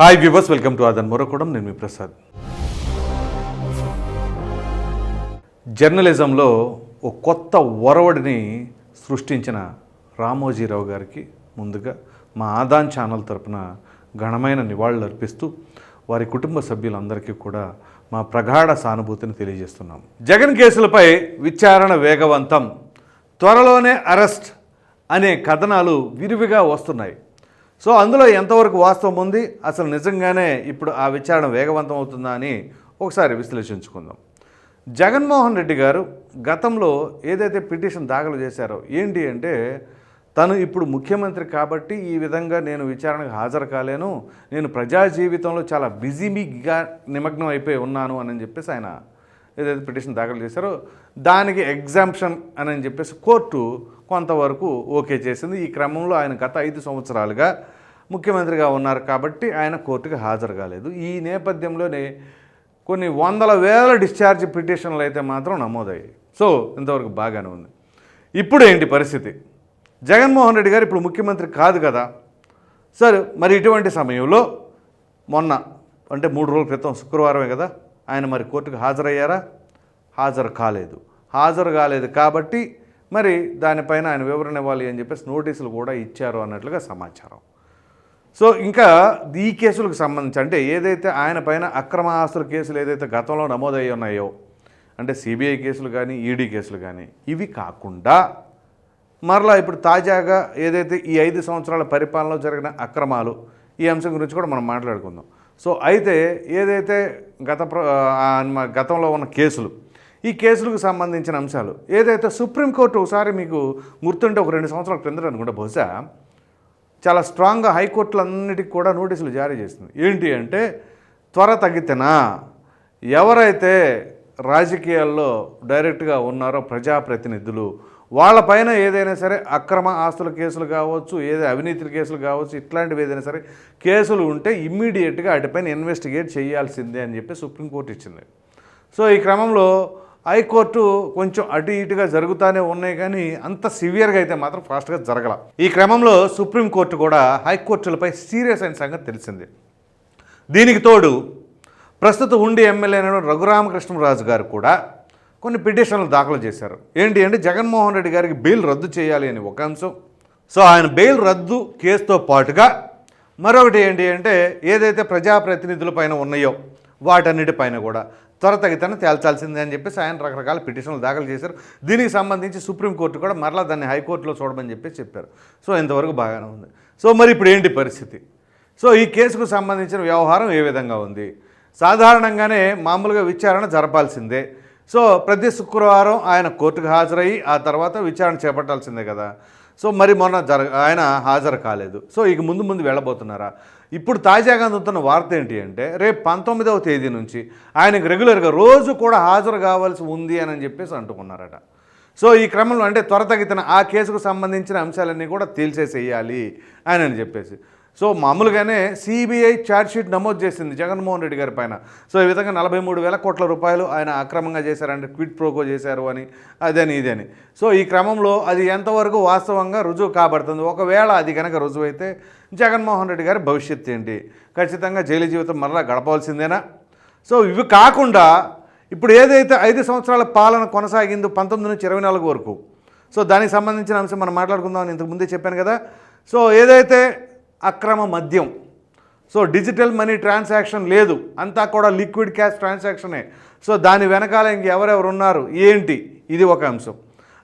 Hi viewers welcome to అదన్ మొరకూడం. నేను మీ ప్రసాద్. జర్నలిజంలో ఒక కొత్త ఒరవడిని సృష్టించిన రామోజీరావు గారికి ముందుగా మా ఆదాన్ ఛానల్ తరపున ఘనమైన నివాళులు అర్పిస్తూ వారి కుటుంబ సభ్యులందరికీ కూడా మా ప్రగాఢ సానుభూతిని తెలియజేస్తున్నాం. జగన్ కేసులపై విచారణ వేగవంతం త్వరలోనే అరెస్ట్ అనే కథనాలు విరివిగా వస్తున్నాయి. సో అందులో ఎంతవరకు వాస్తవం ఉంది? అసలు నిజంగానే ఇప్పుడు ఆ విచారణ వేగవంతం అవుతుందా అని ఒకసారి విశ్లేషించుకుందాం. జగన్మోహన్ రెడ్డి గారు గతంలో ఏదైతే పిటిషన్ దాఖలు చేశారో ఏంటి అంటే తను ఇప్పుడు ముఖ్యమంత్రి కాబట్టి ఈ విధంగా నేను విచారణకు హాజరు కాలేను నేను ప్రజా జీవితంలో చాలా బిజీగా నిమగ్నం అయిపోయి ఉన్నాను అని చెప్పేసి ఆయన ఏదైతే పిటిషన్ దాఖలు చేశారో దానికి ఎగ్జాంప్షన్ అని చెప్పేసి కోర్టు కొంతవరకు ఓకే చేసింది. ఈ క్రమంలో ఆయన గత ఐదు సంవత్సరాలుగా ముఖ్యమంత్రిగా ఉన్నారు కాబట్టి ఆయన కోర్టుకి హాజరు కాలేదు. ఈ నేపథ్యంలోనే కొన్ని వందల వేల డిశ్చార్జ్ పిటిషన్లు అయితే మాత్రం నమోదయ్యాయి. సో ఇంతవరకు బాగానే ఉంది. ఇప్పుడు ఏంటి పరిస్థితి? జగన్మోహన్ రెడ్డి గారు ఇప్పుడు ముఖ్యమంత్రి కాదు కదా. సరే మరి ఇటువంటి సమయంలో మొన్న అంటే మూడు రోజుల క్రితం శుక్రవారమే కదా ఆయన మరి కోర్టుకు హాజరయ్యారా? హాజరు కాలేదు. హాజరు కాలేదు కాబట్టి మరి దానిపైన ఆయన వివరణ ఇవ్వాలి అని చెప్పేసి నోటీసులు కూడా ఇచ్చారు అన్నట్లుగా సమాచారం. సో ఇంకా ఈ కేసులకు సంబంధించి అంటే ఏదైతే ఆయన పైన అక్రమ ఆస్తుల కేసులు ఏదైతే గతంలో నమోదయ్యి ఉన్నాయో అంటే సిబిఐ కేసులు కానీ ఈడీ కేసులు కానీ ఇవి కాకుండా మరలా ఇప్పుడు తాజాగా ఏదైతే ఈ ఐదు సంవత్సరాల పరిపాలనలో జరిగిన అక్రమాలు ఈ అంశం గురించి కూడా మనం మాట్లాడుకుందాం. సో అయితే ఏదైతే గత ప్ర గతంలో ఉన్న కేసులు ఈ కేసులకు సంబంధించిన అంశాలు ఏదైతే సుప్రీంకోర్టు ఒకసారి మీకు గుర్తుంటే ఒక రెండు సంవత్సరాల క్రిందట అనుకుంటే బహుశా చాలా స్ట్రాంగ్గా హైకోర్టులన్నిటికి కూడా నోటీసులు జారీ చేస్తుంది. ఏంటి అంటే త్వర తగ్గితేనా? ఎవరైతే రాజకీయాల్లో డైరెక్ట్గా ఉన్నారో ప్రజాప్రతినిధులు వాళ్ళపైన ఏదైనా సరే అక్రమ ఆస్తుల కేసులు కావచ్చు ఏదో అవినీతి కేసులు కావచ్చు ఇట్లాంటివి ఏదైనా సరే కేసులు ఉంటే ఇమ్మీడియట్గా వాటిపైన ఇన్వెస్టిగేట్ చేయాల్సిందే అని చెప్పి సుప్రీంకోర్టు ఇచ్చింది. సో ఈ క్రమంలో హైకోర్టు కొంచెం అటు ఇటుగా జరుగుతూనే ఉన్నాయి కానీ అంత సివియర్గా అయితే మాత్రం ఫాస్ట్గా జరగల. ఈ క్రమంలో సుప్రీంకోర్టు కూడా హైకోర్టులపై సీరియస్ అయిన సంగతి తెలిసింది. దీనికి తోడు ప్రస్తుత ఉండి ఎమ్మెల్యే అయిన రఘురామకృష్ణరాజు గారు కూడా కొన్ని పిటిషన్లు దాఖలు చేశారు. ఏంటి అంటే జగన్మోహన్ రెడ్డి గారికి బెయిల్ రద్దు చేయాలి అని ఒక అంశం. సో ఆయన బెయిల్ రద్దు కేసుతో పాటుగా మరొకటి ఏంటి అంటే ఏదైతే ప్రజాప్రతినిధులపైన ఉన్నాయో వాటన్నిటిపైన కూడా. త్వరతగితన తేల్చాల్సిందే అని చెప్పేసి ఆయన రకరకాల పిటిషన్లు దాఖలు చేశారు. దీనికి సంబంధించి సుప్రీంకోర్టు కూడా మరలా దాన్ని హైకోర్టులో చూడమని చెప్పి చెప్పారు. సో ఇంతవరకు బాగానే ఉంది. సో మరి ఇప్పుడు ఏంటి పరిస్థితి? సో ఈ కేసుకు సంబంధించిన వ్యవహారం ఏ విధంగా ఉంది? సాధారణంగానే మామూలుగా విచారణ జరపాల్సిందే. సో ప్రతి శుక్రవారం ఆయన కోర్టుకు హాజరయ్యి ఆ తర్వాత విచారణ చేపట్టాల్సిందే కదా. సో మరి మొన్న జర ఆయన హాజరు కాలేదు. సో ఇక ముందు ముందు వెళ్ళబోతున్నారా? ఇప్పుడు తాజాగా అందుతున్న వార్త ఏంటి అంటే రేపు పంతొమ్మిదవ తేదీ నుంచి ఆయనకు రెగ్యులర్గా రోజు కూడా హాజరు కావాల్సి ఉంది అని చెప్పేసి అంటుకున్నారట. సో ఈ క్రమంలో అంటే త్వరతగితన ఆ కేసుకు సంబంధించిన అంశాలన్నీ కూడా తేల్చేసేయాలి అని అని చెప్పేసి. సో మామూలుగానే సిబిఐ ఛార్జ్షీట్ నమోదు చేసింది జగన్మోహన్ రెడ్డి గారి పైన. సో ఈ విధంగా నలభై మూడు వేల కోట్ల రూపాయలు ఆయన అక్రమంగా చేశారంటే క్విట్ ప్రోకో చేశారు అని అదని ఇదని. సో ఈ క్రమంలో అది ఎంతవరకు వాస్తవంగా రుజువు కాబడుతుంది? ఒకవేళ అది కనుక రుజువు అయితే జగన్మోహన్ రెడ్డి గారి భవిష్యత్తు ఏంటి? ఖచ్చితంగా జైలు జీవితం మరలా గడపవలసిందేనా సో ఇవి కాకుండా ఇప్పుడు ఏదైతే ఐదు సంవత్సరాల పాలన కొనసాగిందో పంతొమ్మిది నుంచి ఇరవై నాలుగు వరకు. సో దానికి సంబంధించిన అంశం మనం మాట్లాడుకుందామని ఇంతకు ముందే చెప్పాను కదా. సో ఏదైతే అక్రమ మద్యం. సో డిజిటల్ మనీ ట్రాన్సాక్షన్ లేదు. అంతా కూడా లిక్విడ్ క్యాష్ ట్రాన్సాక్షనే. సో దాని వెనకాల ఇంకెవరెవరు ఉన్నారు? ఏంటి? ఇది ఒక అంశం.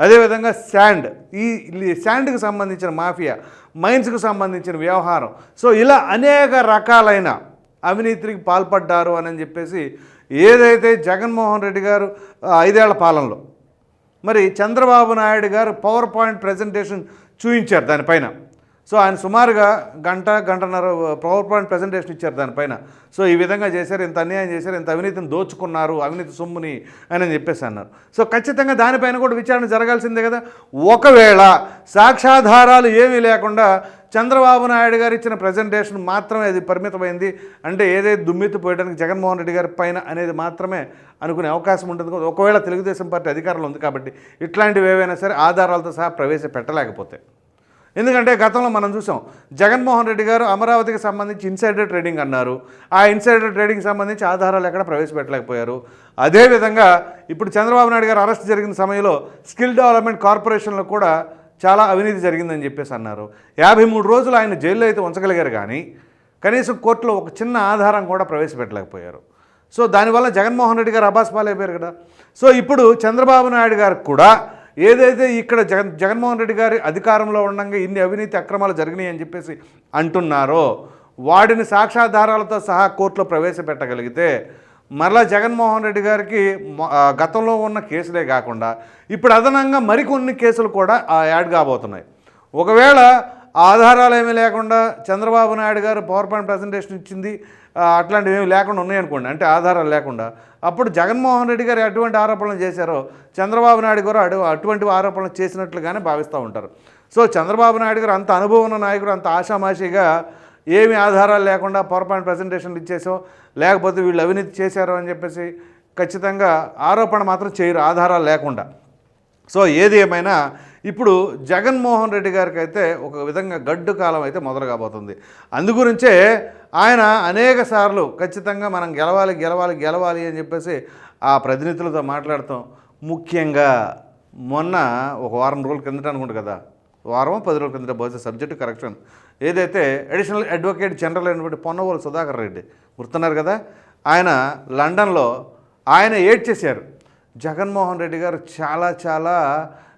అదేవిధంగా శాండ్. ఈ శాండ్కి సంబంధించిన మాఫియా మైన్స్కి సంబంధించిన వ్యవహారం. సో ఇలా అనేక రకాలైన అవినీతికి పాల్పడ్డారు అని చెప్పేసి ఏదైతే జగన్మోహన్ రెడ్డి గారు ఐదేళ్ళ పాలనలో. మరి చంద్రబాబు నాయుడు గారు పవర్ పాయింట్ ప్రజెంటేషన్ చూపించారు దానిపైన. సో ఆయన సుమారుగా గంట గంటన్నర పవర్ పాయింట్ ప్రజెంటేషన్ ఇచ్చారు దానిపైన సో ఈ విధంగా చేశారు ఇంత అన్యాయం చేశారు ఇంత అవినీతిని దోచుకున్నారు అవినీతి సొమ్ముని అని చెప్పేసి అన్నారు. సో ఖచ్చితంగా దానిపైన కూడా విచారణ జరగాల్సిందే కదా. ఒకవేళ సాక్ష్యాధారాలు ఏమీ లేకుండా చంద్రబాబు నాయుడు గారు ఇచ్చిన ప్రజెంటేషన్ మాత్రమే అది పరిమితమైంది అంటే ఏదైతే దుమ్మెత్తిపోయడానికి జగన్మోహన్ రెడ్డి గారి పైన అనేది మాత్రమే అనుకునే అవకాశం ఉంటుంది ఒకవేళ తెలుగుదేశం పార్టీ అధికారంలో ఉంది కాబట్టి ఇట్లాంటివి ఏవైనా సరే ఆధారాలతో సహా ప్రవేశపెట్టలేకపోతే. ఎందుకంటే గతంలో మనం చూసాం జగన్మోహన్ రెడ్డి గారు అమరావతికి సంబంధించి ఇన్సైడర్ ట్రేడింగ్ అన్నారు. ఆ ఇన్సైడర్ ట్రేడింగ్ సంబంధించి ఆధారాలు ఎక్కడ ప్రవేశపెట్టలేకపోయారు. అదేవిధంగా ఇప్పుడు చంద్రబాబు నాయుడు గారు అరెస్ట్ జరిగిన సమయంలో స్కిల్ డెవలప్మెంట్ కార్పొరేషన్లో కూడా చాలా అవినీతి జరిగిందని చెప్పేసి అన్నారు. యాభై మూడు రోజులు ఆయన జైల్లో అయితే ఉంచగలిగారు కానీ కనీసం కోర్టులో ఒక చిన్న ఆధారం కూడా ప్రవేశపెట్టలేకపోయారు. సో దానివల్ల జగన్మోహన్ రెడ్డి గారు అబాస్ పాలైపోయారు కదా. సో ఇప్పుడు చంద్రబాబు నాయుడు గారికి కూడా ఏదైతే ఇక్కడ జగన్ జగన్మోహన్ రెడ్డి గారి అధికారంలో ఉండగా ఇన్ని అవినీతి అక్రమాలు జరిగినాయి అని చెప్పేసి అంటున్నారో వాడిని సాక్ష్యాధారాలతో సహా కోర్టులో ప్రవేశపెట్టగలిగితే మరలా జగన్మోహన్ రెడ్డి గారికి గతంలో ఉన్న కేసులే కాకుండా ఇప్పుడు అదనంగా మరికొన్ని కేసులు కూడా ఆ యాడ్ కాబోతున్నాయి. ఒకవేళ ఆధారాలు ఏమీ లేకుండా చంద్రబాబు నాయుడు గారు పవర్ పాయింట్ ప్రజెంటేషన్ ఇచ్చింది. అట్లాంటివి ఏమి లేకుండా ఉన్నాయనుకోండి అంటే ఆధారాలు లేకుండా. అప్పుడు జగన్మోహన్ రెడ్డి గారు ఎటువంటి ఆరోపణలు చేశారో చంద్రబాబు నాయుడు గారు అటు అటువంటి ఆరోపణలు చేసినట్లుగానే భావిస్తూ ఉంటారు. సో చంద్రబాబు నాయుడు గారు అంత అనుభవం ఉన్న నాయకుడు అంత ఆషామాషిగా ఏమి ఆధారాలు లేకుండా పవర్ పాయింట్ ప్రజెంటేషన్లు ఇచ్చేసో లేకపోతే వీళ్ళు అవినీతి చేశారు అని చెప్పేసి ఖచ్చితంగా ఆరోపణ మాత్రం చేయరు ఆధారాలు లేకుండా. సో ఏది ఏమైనా ఇప్పుడు జగన్మోహన్ రెడ్డి గారికి అయితే ఒక విధంగా గడ్డు కాలం అయితే మొదలు కాబోతుంది. అందుగురించే ఆయన అనేక సార్లు ఖచ్చితంగా మనం గెలవాలి గెలవాలి గెలవాలి అని చెప్పేసి ఆ ప్రతినిధులతో మాట్లాడతాం. ముఖ్యంగా మొన్న ఒక వారం రోజుల కిందట అనుకుంటు కదా వారం పది రోజుల కిందట బహుశా సబ్జెక్టు కరెక్షన్. ఏదైతే అడిషనల్ అడ్వకేట్ జనరల్ అయినటువంటి పొన్నవోలు సుధాకర్ రెడ్డి గుర్తున్నారు కదా? ఆయన లండన్లో ఆయన ఏడ్ చేశారు జగన్మోహన్ రెడ్డి గారు చాలా చాలా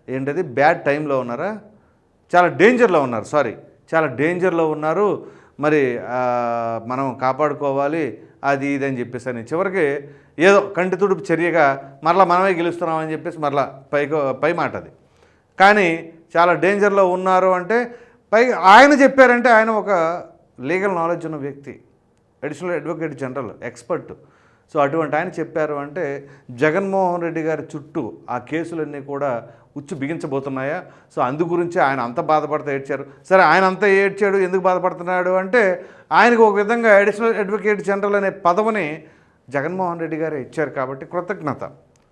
ఏంటది? బ్యాడ్ టైంలో ఉన్నారా? చాలా డేంజర్లో ఉన్నారు సారీ చాలా డేంజర్లో ఉన్నారు. మరి మనం కాపాడుకోవాలి అది ఇది అని చెప్పేసి అని. చివరికి ఏదో కంటి తుడుపు చర్యగా మరలా మనమే గెలుస్తున్నామని చెప్పేసి మరలా పైకి పై మాట అది. కానీ చాలా డేంజర్లో ఉన్నారు అంటే పై ఆయన చెప్పారంటే ఆయన ఒక లీగల్ నాలెడ్జ్ ఉన్న వ్యక్తి. Additional advocate general expert so అటువంటి ఆయన చెప్పారు అంటే జగన్మోహన్ రెడ్డి గారి చుట్టూ ఆ కేసులన్నీ కూడా ఉచ్చు బిగించబోతున్నాయా? సో అందు గురించి ఆయన అంత బాధపడితే ఏడ్చారు. సరే ఆయన అంత ఏడ్చాడు ఎందుకు బాధపడుతున్నాడు అంటే ఆయనకు ఒక విధంగా అడిషనల్ అడ్వకేట్ జనరల్ అనే పదవిని జగన్మోహన్ రెడ్డి గారే ఇచ్చారు కాబట్టి కృతజ్ఞత.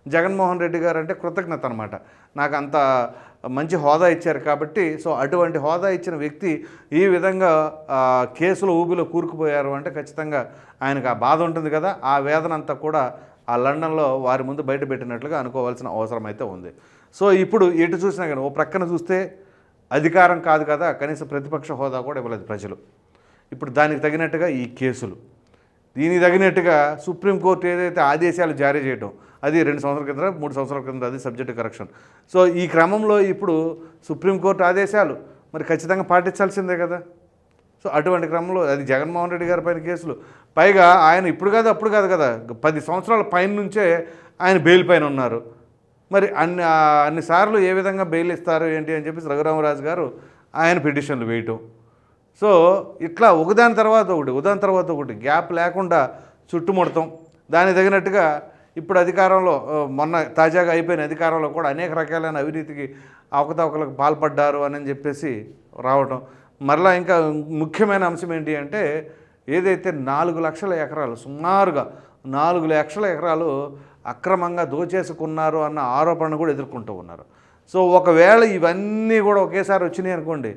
జగన్మోహన్ రెడ్డి గారు అంటే కృతజ్ఞత అనమాట నాకు అంత మంచి హోదా ఇచ్చారు కాబట్టి సో అటువంటి హోదా ఇచ్చిన వ్యక్తి ఈ విధంగా కేసులో ఊబిలో కూరుకుపోయారు అంటే ఖచ్చితంగా ఆయనకు ఆ బాధ ఉంటుంది కదా ఆ వేదన అంతా కూడా ఆ లండన్లో వారి ముందు బయట పెట్టినట్లుగా అనుకోవాల్సిన అవసరం అయితే ఉంది. సో ఇప్పుడు ఎటు చూసినా కానీ ఓ ప్రక్కన చూస్తే అధికారం కాదు కదా కనీసం ప్రతిపక్ష హోదా కూడా ఇవ్వలేదు ప్రజలు. ఇప్పుడు దానికి తగినట్టుగా ఈ కేసులు. దీనికి తగినట్టుగా సుప్రీంకోర్టు ఏదైతే ఆదేశాలు జారీ చేయడం అది రెండు సంవత్సరాల కింద మూడు సంవత్సరాల కింద అది సబ్జెక్టు కరెక్షన్ సో ఈ క్రమంలో ఇప్పుడు సుప్రీంకోర్టు ఆదేశాలు మరి ఖచ్చితంగా పాటించాల్సిందే కదా. సో అటువంటి క్రమంలో అది జగన్మోహన్ రెడ్డి గారి పైన కేసులు. పైగా ఆయన ఇప్పుడు కాదు అప్పుడు కాదు కదా పది సంవత్సరాల పైన నుంచే ఆయన బెయిల్ పైన ఉన్నారు. మరి అన్ని అన్నిసార్లు ఏ విధంగా బెయిల్ ఇస్తారు ఏంటి అని చెప్పేసి రఘురామరాజు గారు ఆయన పిటిషన్లు వేయటం. సో ఇట్లా ఒకదాని తర్వాత ఒకటి ఒకదాని తర్వాత ఒకటి గ్యాప్ లేకుండా చుట్టుముడతాం. దానికి తగినట్టుగా ఇప్పుడు అధికారంలో మొన్న తాజాగా అయిపోయిన అధికారంలో కూడా అనేక రకాలైన అవినీతికి అవకతవకలకు పాల్పడ్డారు అని చెప్పేసి రావటం. మరలా ఇంకా ముఖ్యమైన అంశం ఏంటి అంటే ఏదైతే నాలుగు లక్షల ఎకరాలు సుమారుగా నాలుగు లక్షల ఎకరాలు అక్రమంగా దోచేసుకున్నారు అన్న ఆరోపణను కూడా ఎదుర్కొంటూ ఉన్నారు. సో ఒకవేళ ఇవన్నీ కూడా ఒకేసారి వచ్చినాయి అనుకోండి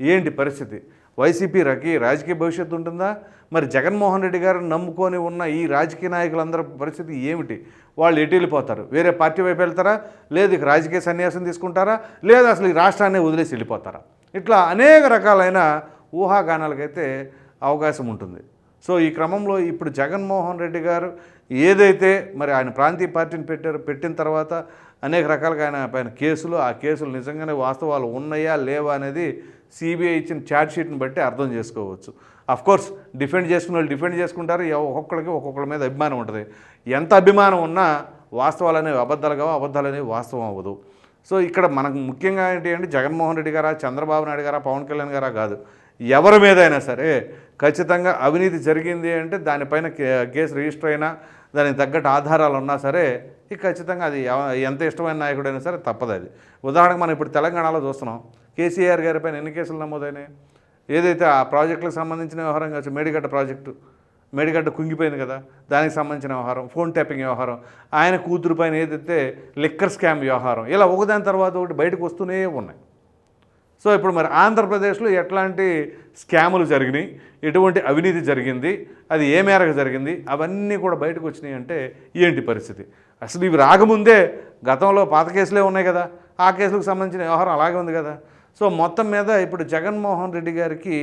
ఏంటి పరిస్థితి? వైసీపీ రకీ రాజకీయ భవిష్యత్తు ఉంటుందా? మరి జగన్మోహన్ రెడ్డి గారిని నమ్ముకొని ఉన్న ఈ రాజకీయ నాయకులందరి పరిస్థితి ఏమిటి? వాళ్ళు ఎటు వెళ్ళిపోతారు? వేరే పార్టీ వైపు వెళ్తారా? లేదు ఇక రాజకీయ సన్యాసం తీసుకుంటారా? లేదా అసలు ఈ రాష్ట్రాన్ని వదిలేసి వెళ్ళిపోతారా? ఇట్లా అనేక రకాలైన ఊహాగానాలకైతే అవకాశం ఉంటుంది. సో ఈ క్రమంలో ఇప్పుడు జగన్మోహన్ రెడ్డి గారు ఏదైతే మరి ఆయన ప్రాంతీయ పార్టీని పెట్టారు పెట్టిన తర్వాత అనేక రకాలుగా ఆయన పైన కేసులు ఆ కేసులు నిజంగానే వాస్తవాలు ఉన్నాయా లేవా అనేది సిబిఐ ఇచ్చిన ఛార్జ్ షీట్ని బట్టి అర్థం చేసుకోవచ్చు. కోర్స్ డిఫెండ్ చేసుకున్న వాళ్ళు డిఫెండ్ చేసుకుంటారు ఒక్కొక్కరికి ఒక్కొక్కరి మీద అభిమానం ఉంటుంది. ఎంత అభిమానం ఉన్నా వాస్తవాలు అనేవి అబద్ధాలు కావు అబద్ధాలు అనేవి వాస్తవం అవ్వదు. సో ఇక్కడ మనకు ముఖ్యంగా ఏంటి అంటే జగన్మోహన్ రెడ్డి గారా చంద్రబాబు నాయుడు గారా పవన్ కళ్యాణ్ గారా కాదు. ఎవరి మీద అయినా సరే ఖచ్చితంగా అవినీతి జరిగింది అంటే దానిపైన కేసు రిజిస్టర్ అయినా దానికి తగ్గట్టు ఆధారాలు ఉన్నా సరే ఇక ఖచ్చితంగా అది ఎంత ఇష్టమైన నాయకుడైనా సరే తప్పదు అది. ఉదాహరణకు మనం ఇప్పుడు తెలంగాణలో చూస్తున్నాం. కేసీఆర్ గారి పైన ఎన్ని కేసులు నమోదైనాయి? ఏదైతే ఆ ప్రాజెక్టులకు సంబంధించిన వ్యవహారం కావచ్చు మేడిగడ్డ ప్రాజెక్టు. మేడిగడ్డ కుంగిపోయింది కదా దానికి సంబంధించిన వ్యవహారం ఫోన్ ట్యాపింగ్ వ్యవహారం. ఆయన కూతురు పైన ఏదైతే లిక్కర్ స్కామ్ వ్యవహారం ఇలా ఒకదాని తర్వాత ఒకటి బయటకు వస్తూనే ఉన్నాయి. సో ఇప్పుడు మరి ఆంధ్రప్రదేశ్లో ఎట్లాంటి స్కాములు జరిగినాయి ఎటువంటి అవినీతి జరిగింది అది ఏ మేరకు జరిగింది అవన్నీ కూడా బయటకు వచ్చినాయి అంటే ఏంటి పరిస్థితి? అసలు ఇవి రాకముందే గతంలో పాత కేసులే ఉన్నాయి కదా ఆ కేసులకు సంబంధించిన వ్యవహారం అలాగే ఉంది కదా. సో మొత్తం మీద ఇప్పుడు జగన్మోహన్ రెడ్డి గారికి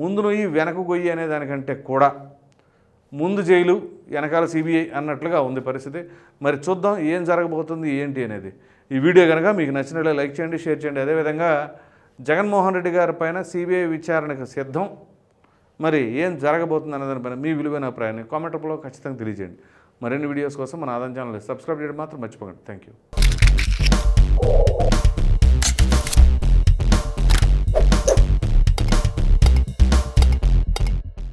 ముందు నొయ్యి వెనక గొయ్యి అనే దానికంటే కూడా ముందు జైలు వెనకాల సిబిఐ అన్నట్లుగా ఉంది పరిస్థితి. మరి చూద్దాం ఏం జరగబోతుంది ఏంటి అనేది. ఈ వీడియో కనుక మీకు నచ్చినట్లే లైక్ చేయండి షేర్ చేయండి. అదేవిధంగా జగన్మోహన్ రెడ్డి గారి పైన సిబిఐ విచారణకు సిద్ధం. మరి ఏం జరగబోతుంది అనే దానిపైన మీ విలువైన అభిప్రాయాన్ని కామెంట్ రూపంలో ఖచ్చితంగా తెలియజేయండి. మరిన్ని వీడియోస్ కోసం మన ఆదాయం ఛానల్ సబ్స్క్రైబ్ చేయడం మాత్రం మర్చిపోకండి. Thank you